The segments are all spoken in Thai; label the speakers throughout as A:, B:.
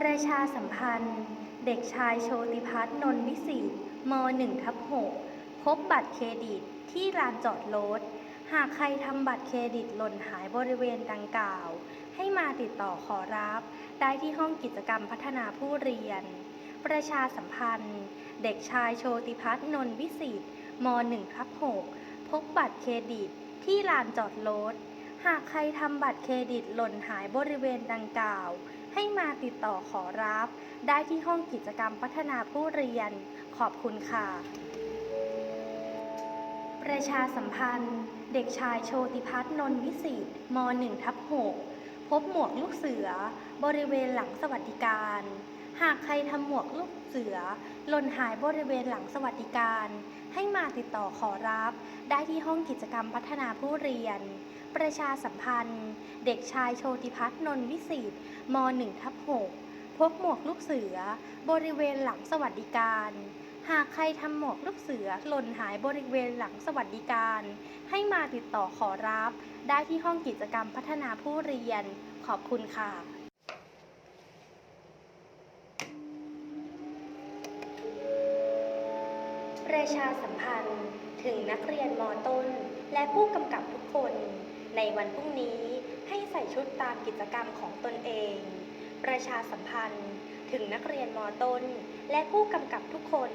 A: ประชาสัมพันธ์ เด็กชายโชติพัฒน์นนทวิสิตม .1 ทับ6พบบัตรเครดิตที่ลานจอดรถ หากใครทำบัตรเครดิตหล่นหายบริเวณดังกล่าว ให้มาติดต่อขอรับ ได้ที่ห้องกิจกรรมพัฒนาผู้เรียน ประชาสัมพันธ์ เด็กชายโชติพัฒน์นนทวิสิตม .1 ทับ6พบบัตรเครดิตที่ลานจอดรถ หากใครทำบัตรเครดิตหล่นหายบริเวณดังกล่าว ให้มาติดต่อขอรับ ได้ที่ห้องกิจกรรมพัฒนาผู้เรียน ขอบคุณค่ะ ประชาสัมพันธ์ เด็กชายโชติพัฒน์นนวิสิตม .1 ทับ6พบหมวกลูกเสือ บริเวณหลังสวัสดิการ หากใครทำหมวกลูกเสือหล่นหายบริเวณหลังสวัสดิการ ให้มาติดต่อขอรับ ได้ที่ห้องกิจกรรมพัฒนาผู้เรียน ประชาสัมพันธ์ เด็กชายโชติพัฒน์นนวิสิตม .1 ทับ6พบหมวกลูกเสือ บริเวณหลังสวัสดิการ หากใครทำหมวกลูกเสือหล่นหายบริเวณหลังสวัสดิการ ให้มาติดต่อขอรับ ได้ที่ห้องกิจกรรมพัฒนาผู้เรียน ขอบคุณค่ะประชาสัมพันธ์ถึงนักเรียนมต้น และผู้กำกับทุกคน ในวันพรุ่งนี้ให้ใส่ชุดตามกิจกรรมของตนเอง ประชาสัมพันธ์ถึงนักเรียนมต้น และผู้กำกับทุกคน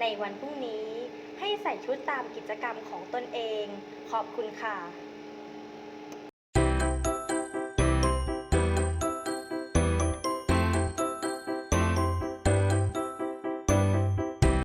A: ในวันพรุ่งนี้ให้ใส่ชุดตามกิจกรรมของตนเอง ขอบคุณค่ะ